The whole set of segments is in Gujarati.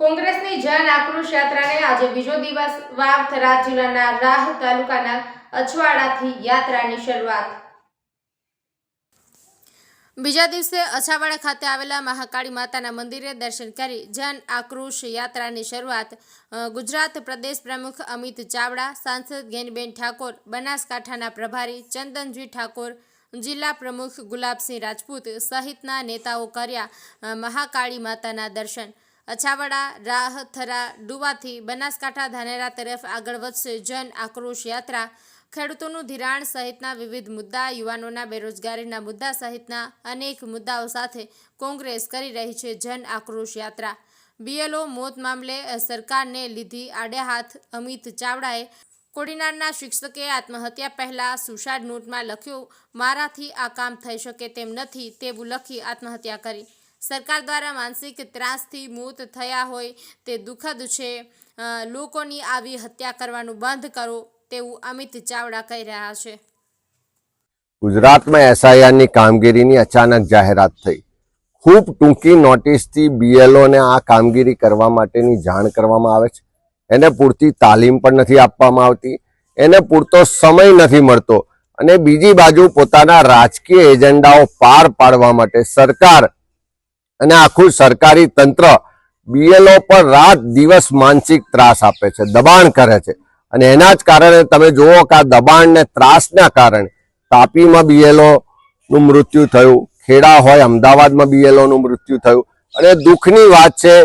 કોંગ્રેસની જન આક્રોશ યાત્રાને આજે બીજો દિવસ વાવ થરાદ જિલ્લાના રાહ તાલુકાના અછવાડાથી યાત્રાની શરૂઆત. બીજા દિવસે અછાવાડા ખાતે આવેલા મહાકાળી માતાના મંદિરે દર્શન કરી જન આક્રોશ યાત્રાની શરૂઆત ગુજરાત પ્રદેશ પ્રમુખ અમિત ચાવડા, સાંસદ ગેનબેન ઠાકોર, બનાસકાંઠાના પ્રભારી ચંદનજી ઠાકોર, જિલ્લા પ્રમુખ ગુલાબસિંહ રાજપૂત સહિતના નેતાઓ કર્યા મહાકાળી માતાના દર્શન. અછાવાડા, રાહ, થરા, ડુવાથી બનાસકાંઠા, ધાનેરા તરફ આગળ વધશે જન આક્રોશ યાત્રા. ખેડૂતોનું ધિરાણ સહિતના વિવિધ મુદ્દા, યુવાનોના બેરોજગારીના મુદ્દા સહિતના અનેક મુદ્દાઓ સાથે કોંગ્રેસ કરી રહી છે જન આક્રોશ યાત્રા. બીએલઓ મોત મામલે સરકારને લીધી આડે હાથ અમિત ચાવડાએ કોડીનારના શિક્ષકે આત્મહત્યા પહેલા સુસાઇડ નોટમાં લખ્યું, મારાથી આ કામ થઈ શકે તેમ નથી તેવું લખી આત્મહત્યા કરી. સરકાર દ્વારા માનસિક ત્રાસથી મૂત થયા હોય તે દુઃખદ છે. લોકોની આવી હત્યા કરવાનું બંધ કરો તેવું અમિત ચાવડા કહી રહ્યા છે. ગુજરાતમાં એસઆઈઆરની કામગીરીની અચાનક જાહેરાત થઈ. ખૂબ ટૂંકી નોટિસથી બીએલઓને આ કામગીરી કરવા માટેની જાણ કરવામાં આવે છે. એને પૂરતી તાલીમ પણ નથી આપવામાં આવતી. એને પૂરતો સમય નથી મળતો. અને બીજી બાજુ પોતાના રાજકીય એજન્ડાઓ પાર પાડવા માટે સરકાર અને આખું સરકારી તંત્ર બીએલઓ પર રાત દિવસ માનસિક ત્રાસ આપે છે, દબાણ કરે છે. અને એના જ કારણે તમે જુઓ કે આ દબાણ ને ત્રાસના કારણે તાપીમાં બીએલઓ નું મૃત્યુ થયું, ખેડા હોય, અમદાવાદમાં બીએલઓ નું મૃત્યુ થયું. અને દુઃખની વાત છે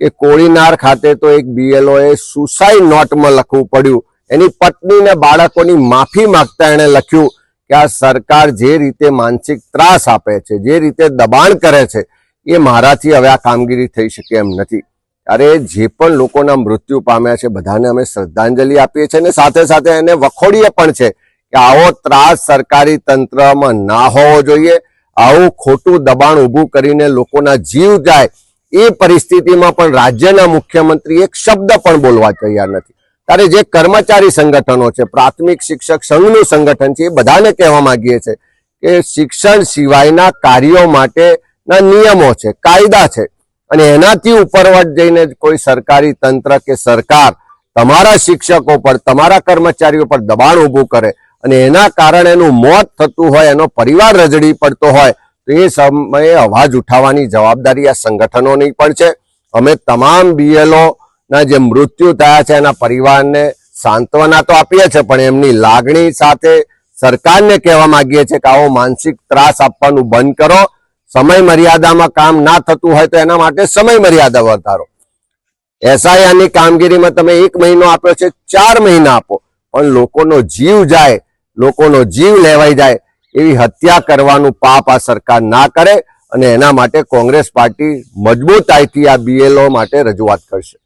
કે કોળીનાર ખાતે તો એક બીએલઓ એ સુસાઇડ નોટમાં લખવું પડ્યું. એની પત્ની ને બાળકોની માફી માંગતા એણે લખ્યું કે આ સરકાર જે રીતે માનસિક ત્રાસ આપે છે, જે રીતે દબાણ કરે છે એ મારાથી હવે આ કામગીરી થઈ શકે એમ નથી. અરે જે પણ લોકોના મૃત્યુ પામ્યા છે, બધાને અમે શ્રદ્ધાંજલિ આપીએ છીએ અને સાથે સાથે એને વખોડીએ પણ છે કે આવો ત્રાસ સરકારી તંત્રમાં ના હોવો જોઈએ. આવું ખોટું દબાણ ઊભું કરીને લોકોના જીવ જાય, એ પરિસ્થિતિમાં પણ રાજ્યના મુખ્યમંત્રી એક શબ્દ પણ બોલવા તૈયાર નથી. ત્યારે જે કર્મચારી સંગઠનો છે, પ્રાથમિક શિક્ષક સંઘનું સંગઠન છે, એ બધાને કહેવા માંગીએ છે કે શિક્ષણ સિવાયના કાર્યો માટેના નિયમો છે, કાયદા છે. અને એનાથી ઉપરવટ જઈને કોઈ સરકારી તંત્ર કે સરકાર તમારા શિક્ષકો પર, તમારા કર્મચારીઓ પર દબાણ ઊભું કરે અને એના કારણે એનું મોત થતું હોય, એનો પરિવાર રજડી પડતો હોય, તો એ સમયે અવાજ ઉઠાવવાની જવાબદારી આ સંગઠનોની પણ છે. અમે તમામ બીએલઓના જે મૃત્યુ થયા છે, એના પરિવારને સાંત્વના તો આપીએ છીએ, પણ એમની લાગણી સાથે સરકારને કહેવા માંગીએ છીએ કે આવો માનસિક ત્રાસ આપવાનું બંધ કરો. સમય મર્યાદામાં કામ ના થતું હોય તો એના માટે સમય મર્યાદા વધારો. એસઆઈઆરની કામગીરીમાં તમે એક મહિનો આપ્યો છે, ચાર મહિના આપો. પણ લોકોનો જીવ જાય, લોકોનો જીવ લેવાઈ જાય, એવી હત્યા કરવાનું પાપ આ સરકાર ના કરે અને એના માટે કોંગ્રેસ પાર્ટી મજબૂતાઈથી આ બીએલઓ માટે રજૂઆત કરશે.